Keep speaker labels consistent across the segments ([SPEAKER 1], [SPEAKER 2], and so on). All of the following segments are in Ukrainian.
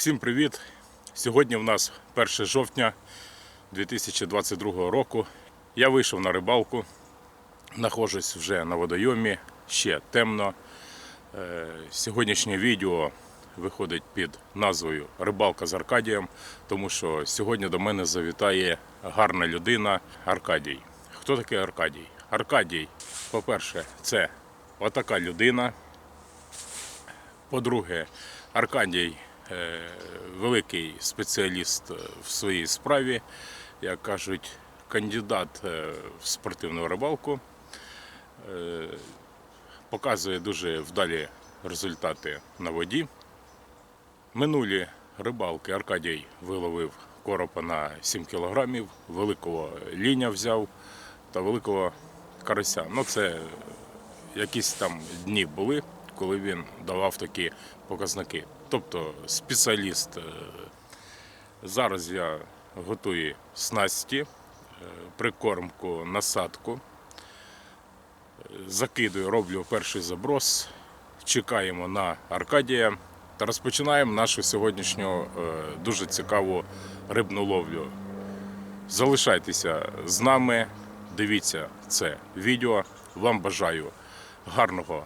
[SPEAKER 1] Всім привіт! Сьогодні в нас 1 жовтня 2022 року. Я вийшов на рибалку, знаходжусь вже на водойомі, ще темно. Е, Сьогоднішнє відео виходить під назвою Рибалка з Аркадієм, тому що сьогодні до мене завітає гарна людина Аркадій. Хто такий Аркадій? Аркадій, по-перше, це отака людина. По-друге, Аркадій великий спеціаліст е, в своїй справі, як кажуть, кандидат е, в спортивну рибалку. Е, Показує дуже вдалі результати на воді. Минулі рибалки Аркадій виловив коропа на 7 кілограмів, великого ліня взяв та великого карася. Ну, це якісь там дні були, коли він давав такі показники. Тобто спеціаліст. е, Зараз я готую снасті, е, прикормку, насадку. Е, Закидую, роблю перший заброс. Чекаємо на Аркадія та розпочинаємо нашу сьогоднішню дуже цікаву рибну ловлю. Залишайтеся з нами, дивіться це відео. Вам бажаю гарного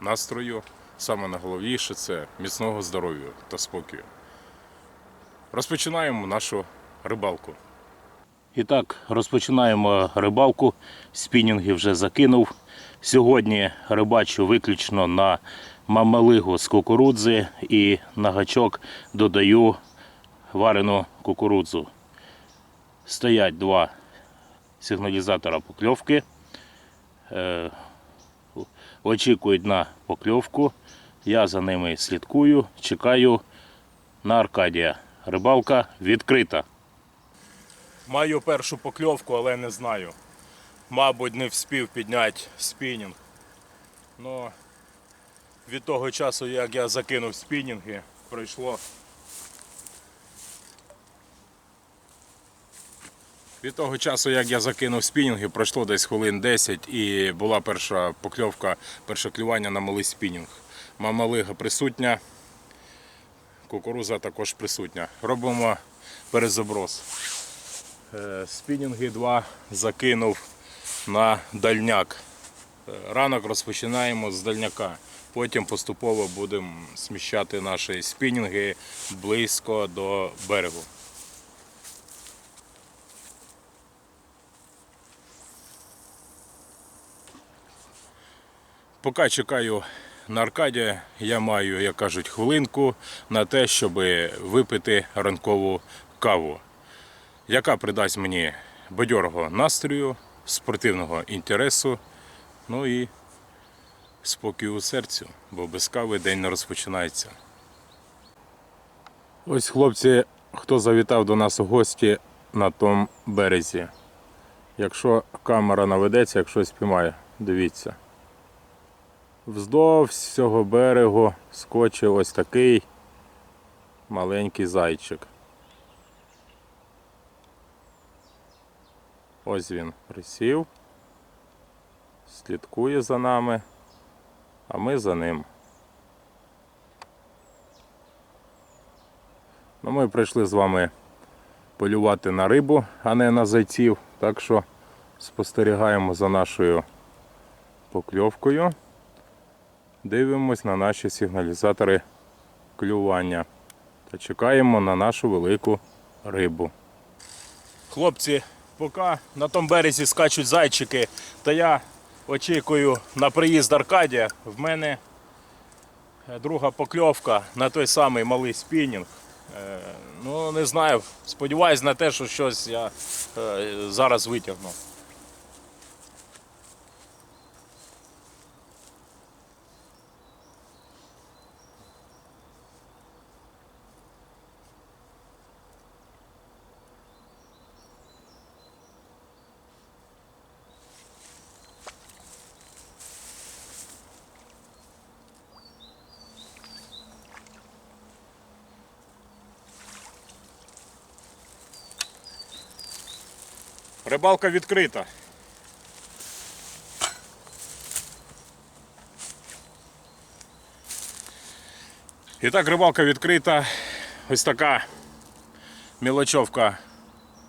[SPEAKER 1] настрою. Саме найголовніше це міцного здоров'я та спокою. Розпочинаємо нашу рибалку. І так, розпочинаємо рибалку. Спінінги вже закинув. Сьогодні рибачу виключно на мамалигу з кукурудзи і на гачок додаю варену кукурудзу. Стоять два сигналізатора покльовки. Е, очікують на покльовку. Я за ними слідкую, чекаю на Аркадія. Рибалка відкрита. Маю першу покльовку, але не знаю. Мабуть, не вспів підняти спінінг. Ну, від того часу, як я закинув спінінги, пройшло. Від того часу, як я закинув спінінги, пройшло десь хвилин 10 і була перша покльовка, перше клювання на малий спінінг. Мамалига присутня, кукуруза також присутня. Робимо перезаброс. Е, Спінінги 2 закинув на дальняк. Е, Ранок розпочинаємо з дальняка. Потім поступово будемо сміщати наші спінінги близько до берегу. Поки чекаю на Аркадія, я маю, як кажуть, хвилинку на те, щоб випити ранкову каву, яка придасть мені бадьорого настрою, спортивного інтересу, ну і спокою у серцю, бо без кави день не розпочинається. Ось хлопці, хто завітав до нас у гості на тому березі. Якщо камера наведеться, якщо спіймає, дивіться. Вздовж цього берегу скочив ось такий маленький зайчик. Ось він присів, слідкує за нами, а ми за ним. Ну, ми прийшли з вами полювати на рибу, а не на зайців, так що спостерігаємо за нашою покльовкою. Дивимось на наші сигналізатори клювання та чекаємо на нашу велику рибу. Хлопці, поки на тому березі скачуть зайчики, то я очікую на приїзд Аркадія. В мене е, друга покльовка на той самий малий спінінг. Е, Ну, не знаю. Сподіваюсь на те, що щось я е, зараз витягну. Рибалка відкрита. І так, рибалка відкрита. ось така мілочовка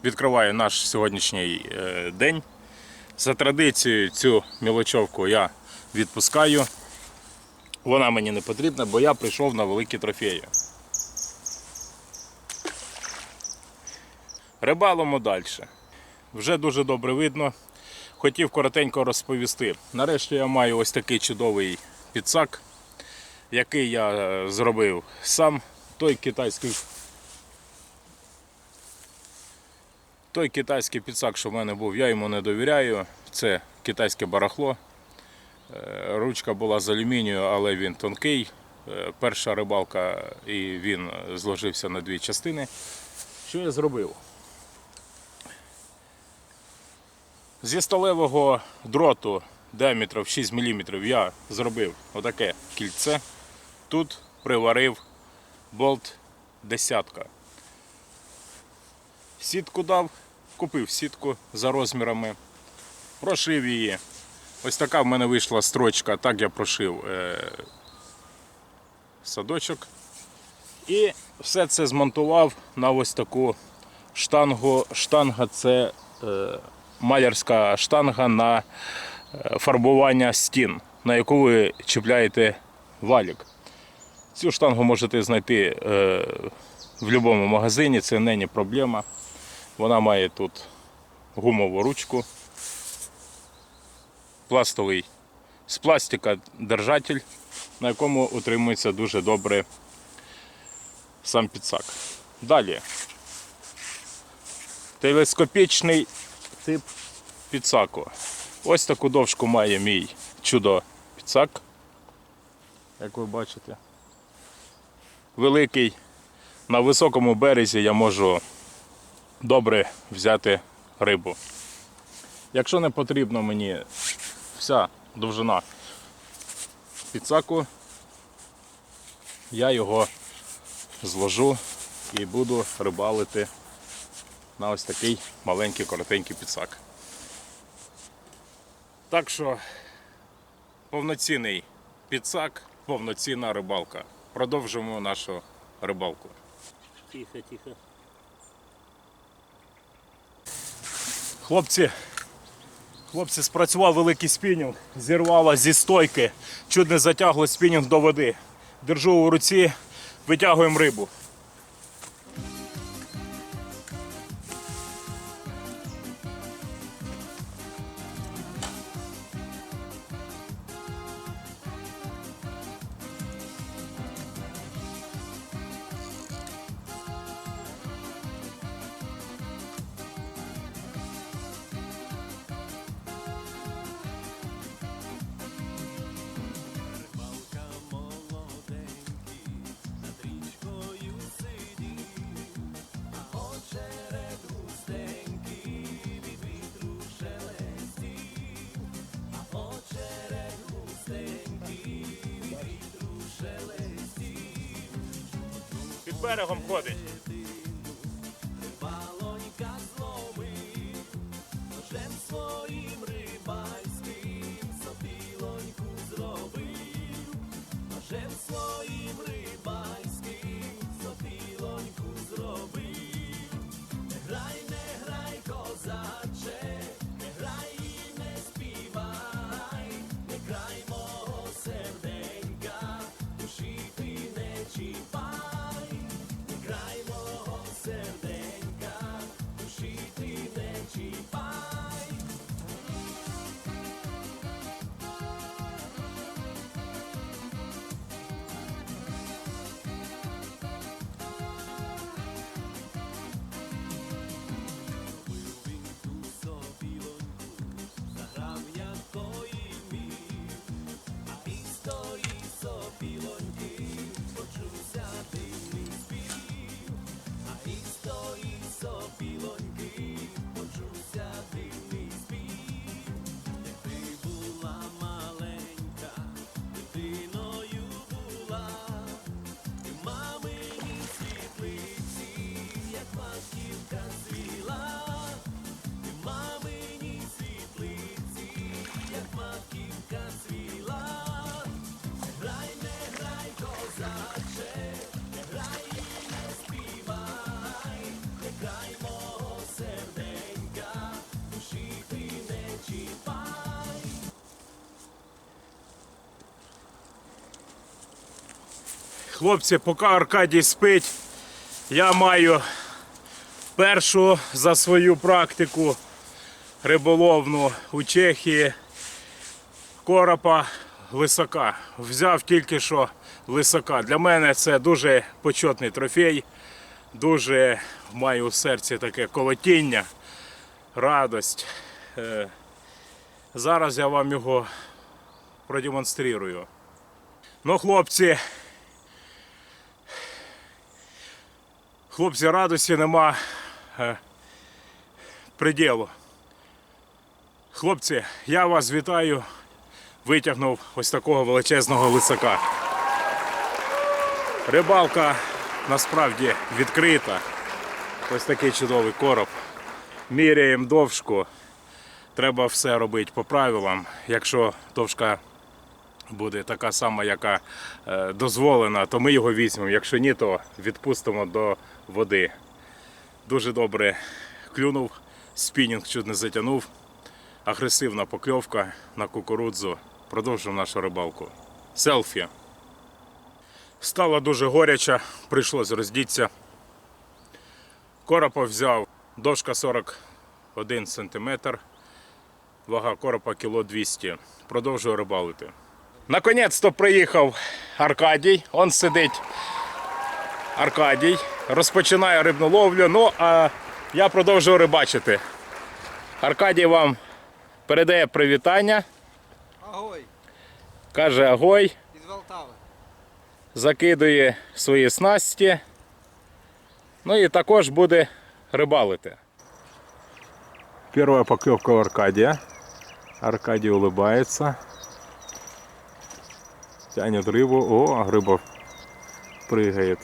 [SPEAKER 1] відкриває наш сьогоднішній е, день. За традицією цю мілочовку я відпускаю. Вона мені не потрібна, бо я прийшов на великі трофеї. Рибалимо далі. Вже дуже добре видно. Хотів коротенько розповісти. Нарешті я маю ось такий чудовий підсак, який я е, зробив сам. Той китайський. Той китайський підсак, що в мене був, я йому не довіряю. Це китайське барахло. Е, Ручка була з алюмінію, але він тонкий. Е, Перша рибалка і він зложився на дві частини. Що я зробив? Зі сталевого дроту діаметром 6 мм я зробив отаке кільце. Тут приварив болт десятка. Сітку дав, купив сітку за розмірами, прошив її. Ось така в мене вийшла строчка, так я прошив е, садочок. І все це змонтував на ось таку штангу. Штанга це е, малярська штанга на е, фарбування стін, на яку ви чіпляєте валік. Цю штангу можете знайти е, в будь-якому магазині, це не проблема. Вона має тут гумову ручку, пластовий з пластика держатель, на якому утримується дуже добре сам підсак. Далі. Телескопічний тип підсаку. Ось таку довжку має мій чудо підсак. Як ви бачите. Великий. На високому березі я можу добре взяти рибу. Якщо не потрібно мені вся довжина підсаку, я його зложу і буду рибалити на ось такий маленький коротенький підсак. Так що повноцінний підсак, повноцінна рибалка. Продовжуємо нашу рибалку.
[SPEAKER 2] Тихо, тихо.
[SPEAKER 1] Хлопці, хлопці, спрацював великий спінінг, зірвало зі стойки, чуть не затягло спінінг до води. Держу у руці, витягуємо рибу. Берегом ходить. Хлопці, поки Аркадій спить, я маю першу за свою практику риболовну у Чехії коропа лисака. Взяв тільки що лисака. Для мене це дуже почетний трофей. Дуже маю у серці таке колотіння, радость. Е, Зараз я вам його продемонструю. Ну, хлопці, хлопці, радості нема е, приділу. Хлопці, я вас вітаю. Витягнув ось такого величезного лисака. Рибалка насправді відкрита. Ось такий чудовий короб. Міряємо довжку. Треба все робити по правилам. Якщо довжка буде така сама, яка е, дозволена, то ми його візьмемо. Якщо ні, то відпустимо до води. Дуже добре клюнув, спінінг чуть не затягнув. Агресивна покльовка на кукурудзу. Продовжуємо нашу рибалку. Селфі. Стало дуже горяче, прийшлось роздітися. Коропа взяв дошка 41 см, вага коропа кіло 200 Продовжую рибалити. Наконець-то приїхав Аркадій. Он сидить Аркадій, розпочинає рибну ловлю. Ну а я продовжую рибачити. Аркадій вам передає привітання,
[SPEAKER 3] Агой,
[SPEAKER 1] каже агой,
[SPEAKER 3] із Валтави.
[SPEAKER 1] закидує свої снасті. Ну і також буде рибалити. Первая поклевка у Аркадия. Аркадий улыбается. Тянет рыбу. О, рыба прыгает.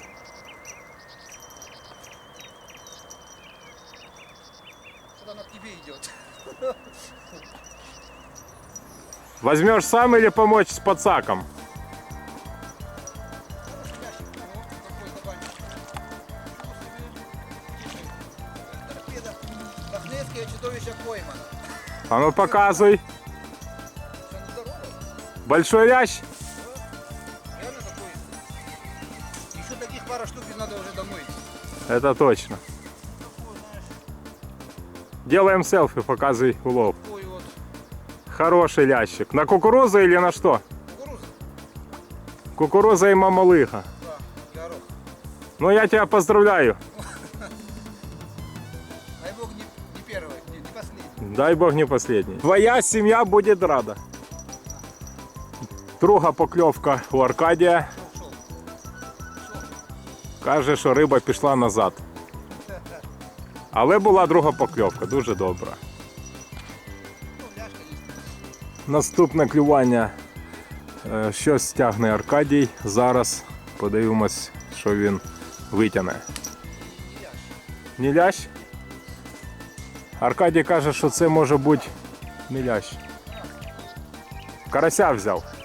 [SPEAKER 3] Она к тебе идет?
[SPEAKER 1] Возьмешь сам или помочь с подсаком? А ну показывай. Большой лящ. Это точно. Делаем селфи, показывай улов.
[SPEAKER 3] такой вот
[SPEAKER 1] Хороший лящик. На кукурузу или на что?
[SPEAKER 3] кукуруза.
[SPEAKER 1] Кукуруза и мамалыха.
[SPEAKER 3] Да, горох.
[SPEAKER 1] Ну я тебя поздравляю.
[SPEAKER 3] Дай бог не, не первый, не, не последний.
[SPEAKER 1] Дай Бог не последний. Твоя сім'я буде рада. Друга покльовка у Аркадія. Каже, що риба пішла назад. Але була друга покльовка, дуже добра. Наступне клювання. Е, Щось тягне Аркадій. Зараз подивимось, що він витягне.
[SPEAKER 3] Не ляж.
[SPEAKER 1] Аркадій каже, що це може бути не. Карася взяв.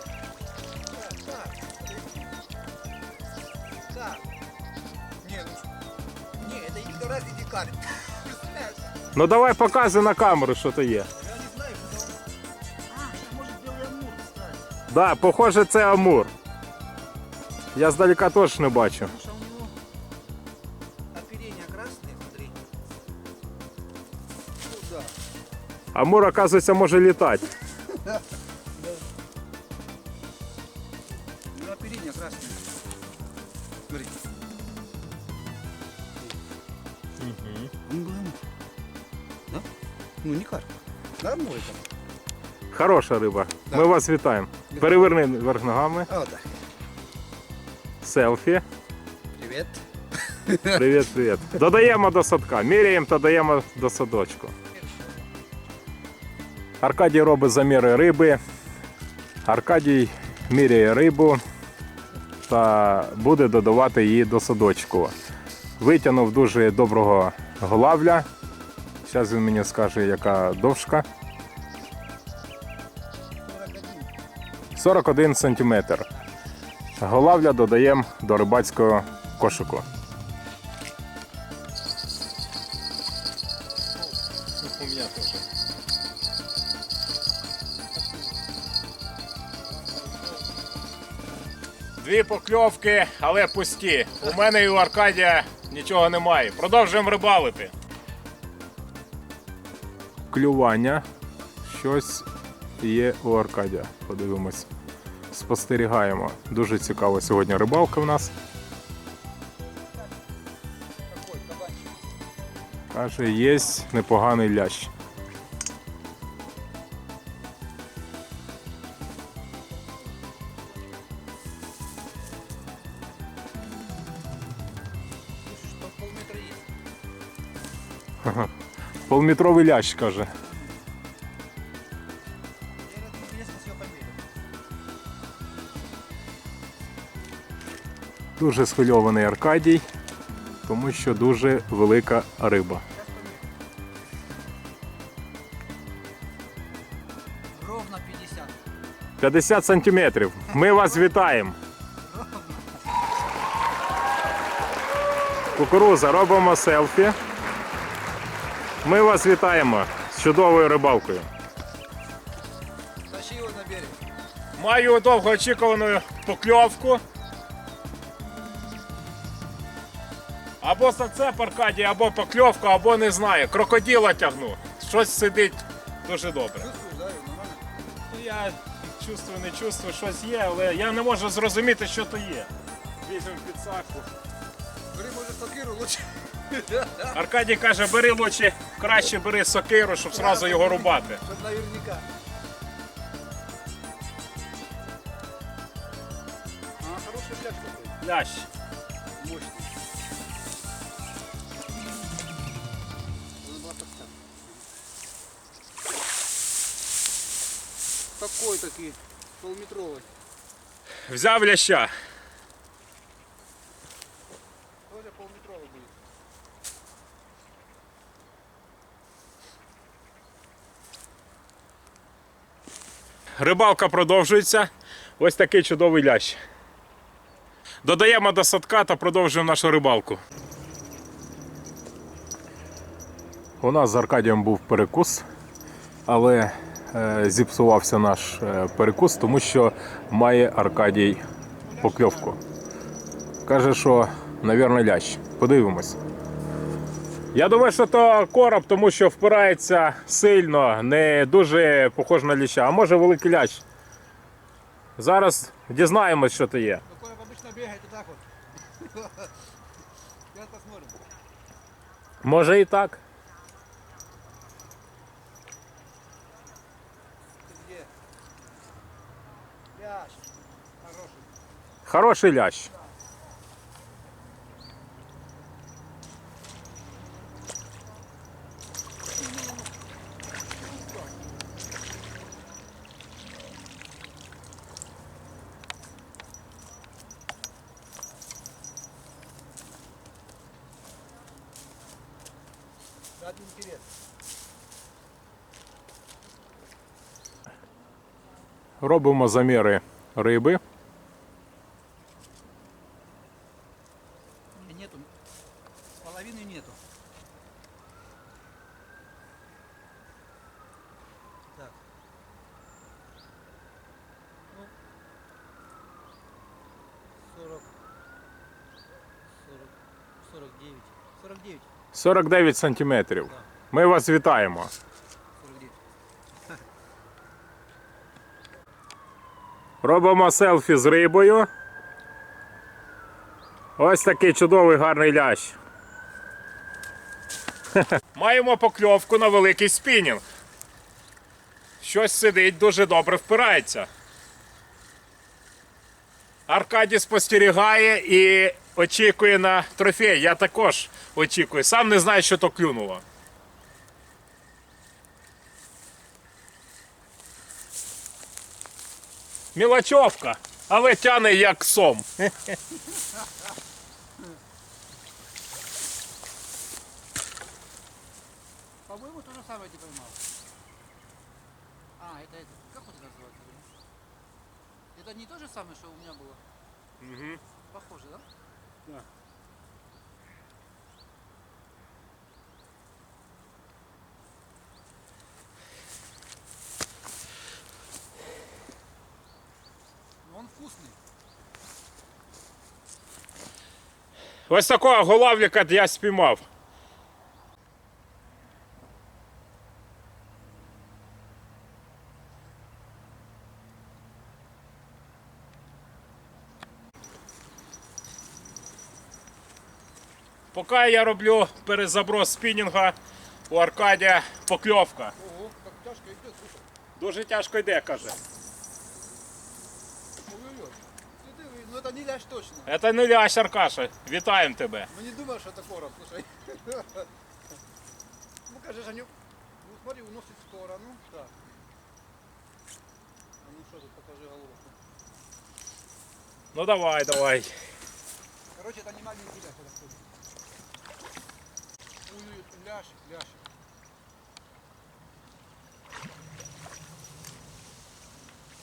[SPEAKER 3] Ну
[SPEAKER 1] давай показуй на камеру, що то є.
[SPEAKER 3] Я не знаю, что это он. А, это может белый амур, кстати.
[SPEAKER 1] Да, похоже, це Амур. Я здалека теж не бачу.
[SPEAKER 3] Потому что у него оперение красное, смотри. Ну да.
[SPEAKER 1] Амур, оказується, може літати.
[SPEAKER 3] Ну оперение красное. Смотри. Он был амур. Ну не карп. Да, мой там.
[SPEAKER 1] Хороша риба.
[SPEAKER 3] Да.
[SPEAKER 1] Ми вас вітаємо. Переверни вверх ногами.
[SPEAKER 3] Вот так.
[SPEAKER 1] Селфі.
[SPEAKER 3] Привет.
[SPEAKER 1] Привіт, привіт. Додаємо до садка. Міряємо та даємо до садочку. Аркадій робить заміри риби. Аркадій міряє рибу та буде додавати її до садочку. Витягнув дуже доброго голавля. Зараз він мені скаже, яка довжка. 41 см. Голавля додаємо до рибацького кошику. Дві покльовки, але пусті. У мене і у Аркадія нічого немає. Продовжуємо рибалити. Клювання. Щось є у Аркадія. Подивимось. Спостерігаємо. Дуже цікава сьогодні рибалка в нас. Каже, є непоганий лящ.
[SPEAKER 3] Есть.
[SPEAKER 1] Полметровий лящ, каже. Дуже схвильований Аркадій, тому що дуже велика риба.
[SPEAKER 3] Ровно 50.
[SPEAKER 1] 50 сантиметрів. Ми вас вітаємо. Кукуруза, робимо селфі. Ми вас вітаємо з чудовою рибалкою.
[SPEAKER 3] Тащи его на берег.
[SPEAKER 1] Маю довгоочікувану покльовку. Або зацеп Аркадій, або покльовка, або не знаю. Крокодила тягну. Щось сидить дуже добре. Ну, Я чувствую, не чувствую, щось є, але я не можу зрозуміти, що то є. Візьмемо підсаку.
[SPEAKER 3] Бери, может, сокиру лучше.
[SPEAKER 1] Аркадій каже, бери лучше, краще бери сокиру, щоб зразу його рубати.
[SPEAKER 3] Чтоб наверняка. А, хороший пляж такой.
[SPEAKER 1] Лящ.
[SPEAKER 3] Мощный. Надо было подставить. Такой такой, полметровый.
[SPEAKER 1] Взяв ляща. Рибалка продовжується. Ось такий чудовий лящ. Додаємо до садка та продовжуємо нашу рибалку. У нас з Аркадієм був перекус, але е, зіпсувався наш е, перекус, тому що має Аркадій покльовку. Каже, що, мабуть, лящ. Подивимось. Я думаю, що то короб, тому що впирається сильно, не дуже похож на ліща, а може великий лящ. Зараз дізнаємось, що то є.
[SPEAKER 3] Обычно бегает вот так вот. Сейчас посмотрим.
[SPEAKER 1] Може і так.
[SPEAKER 3] Ты. Хороший.
[SPEAKER 1] Хороший лящ. Робимо заміри риби.
[SPEAKER 3] Не, нету. Половины нету. Так. Ну, 40, 40, 49, 49,
[SPEAKER 1] 49 сантиметрів. Ми вас вітаємо.
[SPEAKER 3] 49.
[SPEAKER 1] Робимо селфі з рибою. Ось такий чудовий гарний лящ. Маємо покльовку на великий спінінг. Щось сидить, дуже добре впирається. Аркадій спостерігає і очікує на трофей. Я також очікую. Сам не знаю, що то клюнуло. Мілочовка, але тяне як сом.
[SPEAKER 3] По-моему, то же самое ты поймал. А, это, это, как это называется? Это не то же самое, что у меня было? Похоже, да?
[SPEAKER 1] Да. Ось такого голавліка я спіймав. Поки я роблю перезаброс спінінга, у Аркадія покльовка.
[SPEAKER 3] Ого, как тяжко идет, слушай.
[SPEAKER 1] Дуже тяжко йде, каже.
[SPEAKER 3] Ну это не лящ точно.
[SPEAKER 1] Це не лящ, Аркаша. Вітаємо тебе.
[SPEAKER 3] Ну не думаешь, что это короб, слушай. Ну кажешь, они... Ну смотри, уносит в сторону. Так. А ну что тут, покажи голову.
[SPEAKER 1] Ну давай, давай.
[SPEAKER 3] Короче, это не маленький лящ, это кто Ой-ой-ой, лящик, лящик.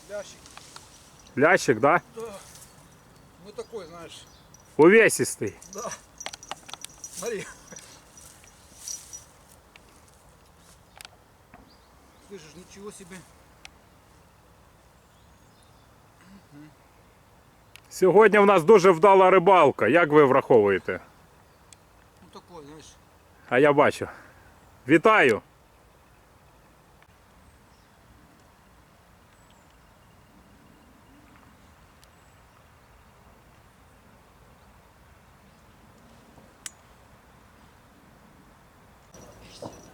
[SPEAKER 3] Лящик.
[SPEAKER 1] Лящик, да?
[SPEAKER 3] Да. Ну такой, знаешь.
[SPEAKER 1] Увесистий.
[SPEAKER 3] Да. Смотри. Слышишь, ничего себе.
[SPEAKER 1] Сьогодні в нас дуже вдала рибалка. Як ви враховуєте?
[SPEAKER 3] Ну такой, знаешь.
[SPEAKER 1] А я бачу. Вітаю!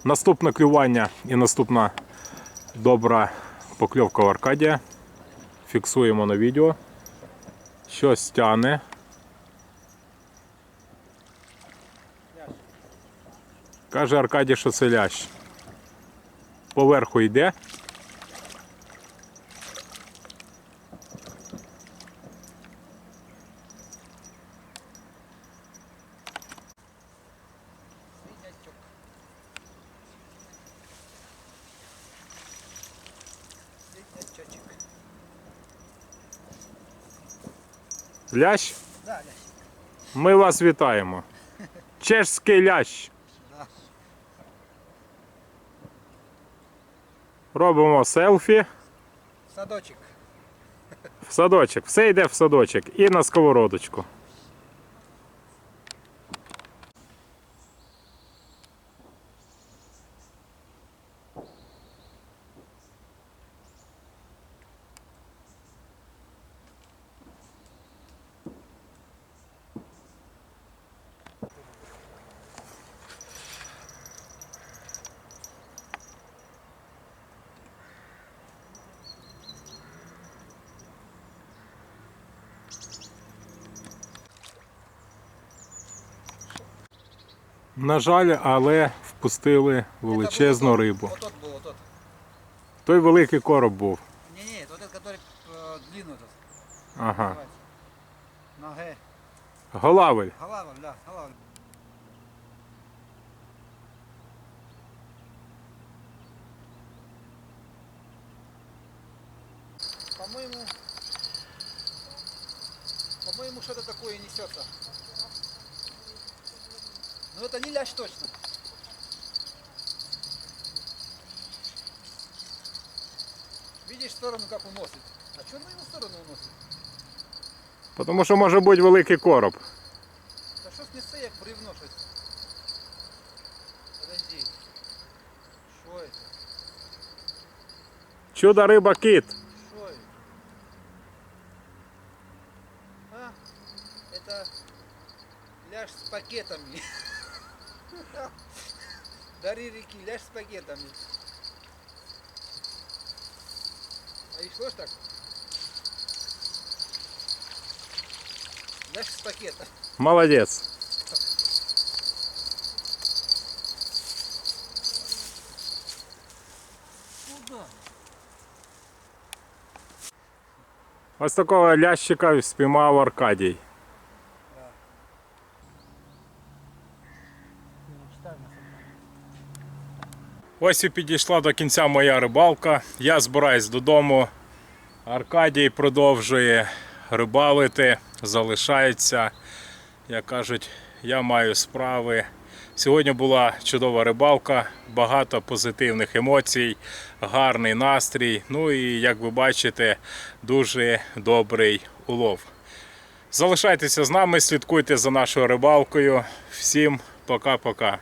[SPEAKER 1] Наступне клювання і наступна добра покльовка в Аркадія. Фіксуємо на відео. Щось тяне. Каже Аркадій, що це лящ. Поверху йде. Лящ.
[SPEAKER 3] Да, лящ.
[SPEAKER 1] Ми вас вітаємо. Чешський лящ.
[SPEAKER 3] Да.
[SPEAKER 1] Робимо селфі
[SPEAKER 3] Садочок.
[SPEAKER 1] в садочок. Все йде в садочок і на сковородочку. На жаль, але впустили величезну рибу.
[SPEAKER 3] Вот тот был, вот тот.
[SPEAKER 1] Той великий короб був.
[SPEAKER 3] Не, не, вот этот, который э, длинный этот.
[SPEAKER 1] Ага.
[SPEAKER 3] Давайте. На Г.
[SPEAKER 1] Голавель.
[SPEAKER 3] Голавль, да, голавль. По-моему, по-моему, что-то такое несется. Но это не лящ точно. Видишь сторону, как уносит. А что на его сторону уносит?
[SPEAKER 1] Тому що може бути великий короб.
[SPEAKER 3] Та що снесе, як бревно щось? Подожди. Що це?
[SPEAKER 1] Чудо риба кіт. Молодець. Ось такого лящика спіймав Аркадій. Ось і підійшла до кінця моя рибалка. Я збираюсь додому. Аркадій продовжує рибалити, залишається. Як кажуть, я маю справи. Сьогодні була чудова рибалка, багато позитивних емоцій, гарний настрій. Ну і як ви бачите, дуже добрий улов. Залишайтеся з нами, слідкуйте за нашою рибалкою. Всім пока-пока.